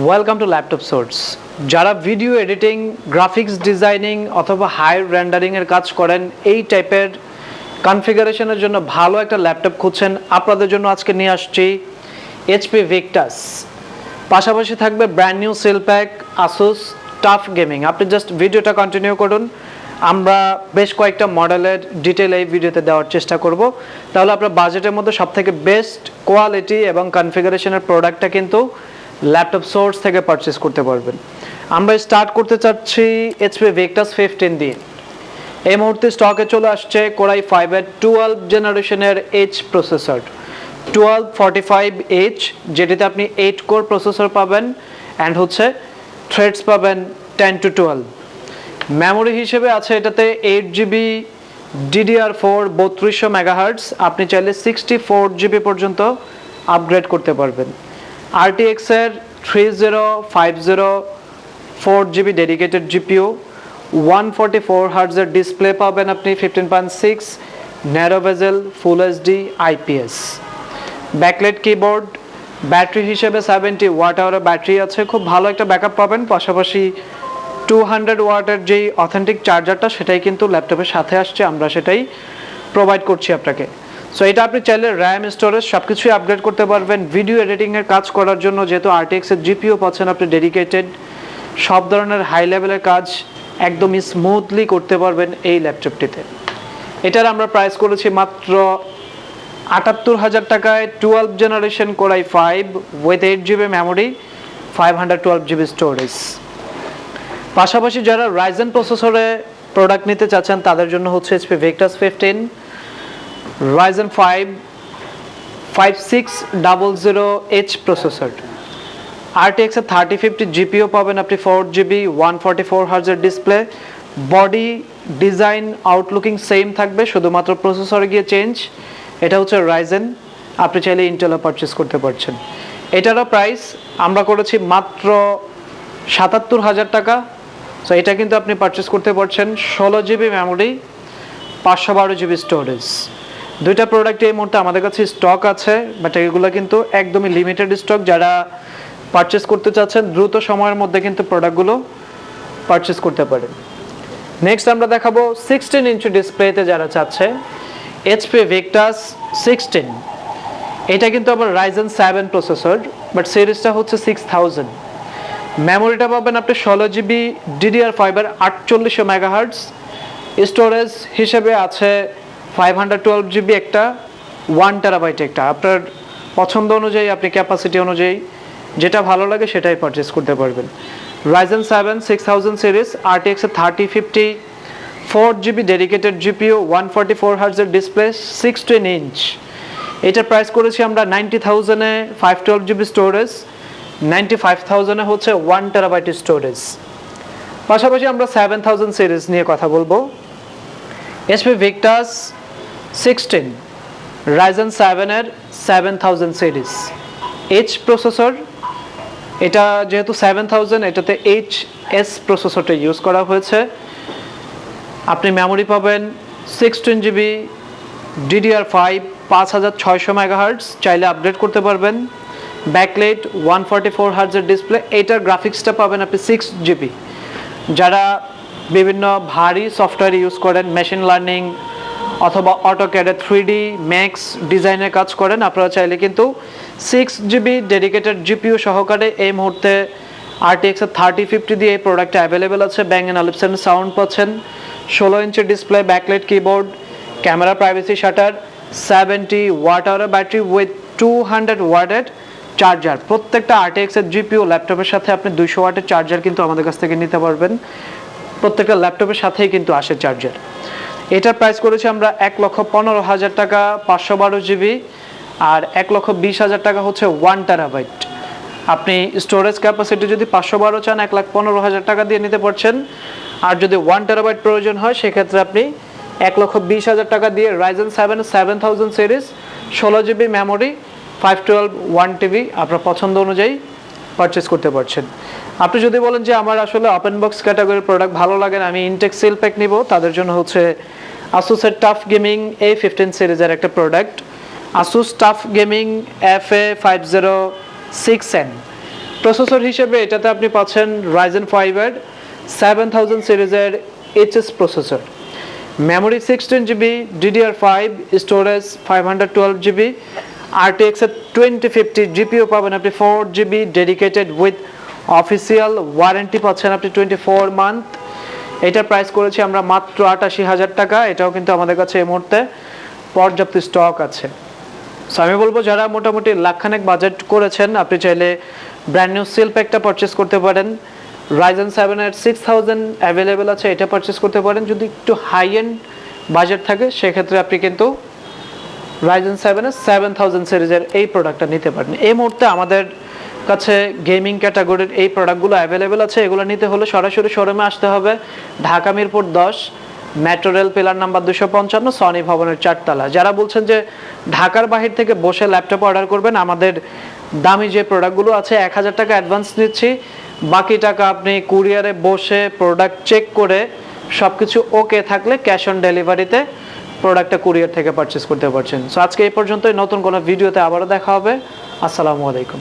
Welcome to laptop source যারা video editing graphics designing অথবা high রেন্ডারিংয়ের কাজ করেন, এই টাইপের কনফিগারেশনের জন্য ভালো একটা ল্যাপটপ খুঁজছেন আপনাদের জন্য আজকে নিয়ে আসছি এইচপি ভিক্টাস পাশাপাশি থাকবে brand new seal pack Asus TUF gaming আপনি জাস্ট ভিডিওটা কন্টিনিউ করুন। আমরা বেশ কয়েকটা মডেলের ডিটেল এই ভিডিওতে দেওয়ার চেষ্টা করব। তাহলে আপনার বাজেটের মধ্যে সবথেকে বেস্ট কোয়ালিটি এবং কনফিগারেশনের প্রোডাক্টটা কিন্তু ল্যাপটপ সোর্স থেকে পারচেস করতে পারবেন। আমরা স্টার্ট করতে চাচ্ছি এইচপি ভিক্টাস ফিফটিন দিয়ে এই মুহূর্তে স্টকে চলে আসছে কোরাই ফাইভের টুয়েলভ জেনারেশনের H processor twelve forty five H যেটিতে আপনি এইট কোর প্রসেসর পাবেন অ্যান্ড হচ্ছে থ্রেডস পাবেন টেন টু টুয়েলভ মেমোরি হিসেবে আছে এটাতে এইট জিবি ডিডিআর ফোর বত্রিশশো মেগাহার্টস আপনি চাইলে সিক্সটি ফোর জিবি পর্যন্ত আপগ্রেড করতে পারবেন। আরটিএক্সের three zero five zero four GB dedicated GPU one forty four হার্টসের display পাবেন আপনি fifteen point six narrow bezel full HD IPS backlit keyboard battery হিসেবে seventy watt আওয়ারের ব্যাটারি আছে, খুব ভালো একটা ব্যাকআপ পাবেন, পাশাপাশি টু হান্ড্রেড ওয়াটের যেই অথেন্টিক চার্জারটা সেটাই কিন্তু ল্যাপটপের সাথে আসছে, আমরা সেটাই প্রোভাইড করছি আপনাকে। সো এটা আপনি চাইলে র্যাম স্টোরেজ সব কিছুই আপগ্রেড করতে পারবেন। ভিডিও এডিটিংয়ের কাজ করার জন্য যেহেতু আরটিএক্সের জিপিও পাচ্ছেন আপনি ডেডিকেটেড সব ধরনের হাই লেভেলের কাজ একদমই স্মুথলি করতে পারবেন এই ল্যাপটপটিতে এটার আমরা প্রাইস করেছি মাত্র আটাত্তর হাজার টাকায় twelve generation Core i five with eight GB memory five hundred twelve GB storage পাশাপাশি যারা রাইজেন প্রসেসরে প্রোডাক্ট নিতে চাচ্ছেন, তাদের জন্য হচ্ছে HP Victus fifteen Ryzen five five six double zero H processor RTX এর থার্টি ফিফটি জিপিও পাবেন আপনি four GB one forty four হার্জের display body design outlooking same থাকবে, শুধুমাত্র প্রসেসরে গিয়ে চেঞ্জ এটা হচ্ছে রাইজেন আপনি চাইলে ইন্টেলও পারচেস করতে পারছেন। এটারও প্রাইস আমরা করেছি মাত্র সাতাত্তর হাজার টাকা। সো এটা কিন্তু আপনি পারচেস করতে পারছেন। ষোলো জিবি মেমোরি পাঁচশো বারো জিবি স্টোরেজ দুইটা প্রোডাক্ট এই মুহূর্তে আমাদের কাছে স্টক আছে বাট এগুলো কিন্তু একদমই লিমিটেড স্টক যারা পারচেস করতে চাচ্ছেন, দ্রুত সময়ের মধ্যে কিন্তু প্রোডাক্টগুলো পারচেস করতে পারেন। নেক্সট আমরা দেখাবো সিক্সটিন ইঞ্চি ডিসপ্লেতে যারা চাচ্ছে এইচপি ভিক্টাস সিক্সটিন এটা কিন্তু আবার রাইজেন সেভেন প্রসেসর বাট সিরিজটা হচ্ছে সিক্স থাউজেন্ড মেমোরিটা পাবেন আপনি ষোলো জিবি ডিডিআর ফাইবার আটচল্লিশশো মেগাহার্টস স্টোরেজ হিসেবে আছে ফাইভ হান্ড্রেড টুয়েলভ জিবি একটা ওয়ান টেরাবাইট একটা। আপনার পছন্দ অনুযায়ী, আপনি ক্যাপাসিটি অনুযায়ী যেটা ভালো লাগে সেটাই পারচেস করতে পারবেন। Ryzen seven six thousand series আরটিএক্সের thirty fifty four GB dedicated GPU one forty four হার্জের display sixteen inch এটার প্রাইস করেছি আমরা ninety থাউজেন্ডে five twelve GB storage ninety five থাউজেন্ডে হচ্ছে ওয়ান টেরাবাইট স্টোরেজ পাশাপাশি আমরা সেভেন থাউজেন্ড সিরিজ নিয়ে কথা বলব। HP Victus sixteen Ryzen সেভেনের seven thousand series H processor এটা যেহেতু সেভেন থাউজেন্ড এটাতে এইচ এস প্রসেসরটা ইউজ করা হয়েছে। আপনি মেমোরি পাবেন সিক্সটিন জিবি ডিডিআর ফাইভ পাঁচ হাজার ছয়শো মেগাহার্টস চাইলে আপডেট করতে পারবেন। ব্যাকলেট ওয়ান ফর্টি ফোর হার্টসের ডিসপ্লে এইটার গ্রাফিক্সটা পাবেন আপনি সিক্স জিবি যারা বিভিন্ন ভারী সফটওয়্যার ইউজ করেন মেশিন লার্নিং অথবা অটোক্যাডে থ্রি ডি ম্যাক্স ডিজাইনের কাজ করেন। আপনারা চাইলে কিন্তু সিক্স জিবি ডেডিকেটেড জিপিও সহকারে এই মুহূর্তে আরটিএক্সের থার্টি ফিফটি দিয়ে এই প্রোডাক্টটা অ্যাভেলেবেল আছে। ব্যাং অ্যান্ড অলিপসেন সাউন্ড পাচ্ছেন। ষোলো ইঞ্চের display backlight keyboard camera privacy shutter seventy watt hour battery with two hundred ওয়াটের চার্জার প্রত্যেকটা আরটিএক্সের জিপিও ল্যাপটপের সাথে আপনি দুইশো ওয়াটের চার্জার কিন্তু আমাদের কাছ থেকে নিতে পারবেন। প্রত্যেকটা ল্যাপটপের সাথেই কিন্তু আসে চার্জার এটার প্রাইস করেছি আমরা এক লক্ষ পনেরো হাজার টাকা, পাঁচশো বারো জিবি আর এক লক্ষ বিশ হাজার টাকা হচ্ছে ওয়ান টেরাবাইট আপনি স্টোরেজ ক্যাপাসিটি যদি পাঁচশো বারো চান, এক লাখ পনেরো হাজার টাকা দিয়ে নিতে পারছেন। আর যদি ওয়ান টেরাবাইট প্রয়োজন হয়, সেক্ষেত্রে আপনি এক লক্ষ বিশ হাজার টাকা দিয়ে Ryzen seven seven thousand series ষোলো GB memory five twelve one TB আপনার পছন্দ অনুযায়ী পারচেস করতে পারছেন। আপনি যদি বলেন যে আমার আসলে ওপেন বক্স ক্যাটাগরির প্রোডাক্ট ভালো লাগে আমি ইনটেক সেল প্যাক নিব, তাদের জন্য হচ্ছে আসুসের টাফ গেমিং এ ফিফটিন সিরিজের একটা product Asus tough gaming F A five zero six N processor হিসেবে এটাতে আপনি পাচ্ছেন রাইজেন ফাইভের সেভেন থাউজেন্ড সিরিজের HS processor memory sixteen GB DDR five storage five hundred twelve GB আরটিএক্সের twenty fifty GPU পাবেন আপনি four GB dedicated with official warranty পাচ্ছেন আপনি টোয়েন্টি ফোর মান্থ এটার প্রাইস করেছি আমরা মাত্র আটাশি হাজার টাকা, এটাও কিন্তু আমাদের কাছে এই মুহূর্তে পর্যাপ্ত স্টক আছে। সো আমি বলব যারা মোটামুটি লাখখানেক বাজেট করেছেন, আপনি চাইলে ব্র্যান্ড নিউ সিল প্যাকটা পারচেস করতে পারেন। রাইজেন সেভেনের সিক্স থাউজেন্ড অ্যাভেলেবেল আছে, এটা পারচেস করতে পারেন। যদি একটু হাই এন্ড বাজেট থাকে, সেক্ষেত্রে আপনি কিন্তু রাইজেন সেভেনের সেভেন থাউজেন্ড সিরিজের এই প্রোডাক্টটা নিতে পারেন। এই মুহূর্তে আমাদের কাছে গেমিং ক্যাটাগরির এই প্রোডাক্টগুলো অ্যাভেলেবেল আছে। এগুলো নিতে হলে সরাসরি শোরুমে আসতে হবে। ঢাকা মিরপুর দশ মেট্রো রেল পিলার নাম্বার দুশো পঞ্চান্ন সনি ভবনের চারতলা। যারা বলছেন যে ঢাকার বাহির থেকে বসে ল্যাপটপ অর্ডার করবেন, আমাদের দামি যে প্রোডাক্টগুলো আছে, এক হাজার টাকা অ্যাডভান্স নিচ্ছি। বাকি টাকা আপনি কুরিয়ারে বসে প্রোডাক্ট চেক করে সব কিছু ওকে থাকলে ক্যাশ অন ডেলিভারিতে প্রোডাক্টটা কুরিয়ার থেকে পারচেস করতে পারছেন। সো আজকে এই পর্যন্তই। নতুন কোনো ভিডিওতে আবারও দেখা হবে। আসসালামু আলাইকুম।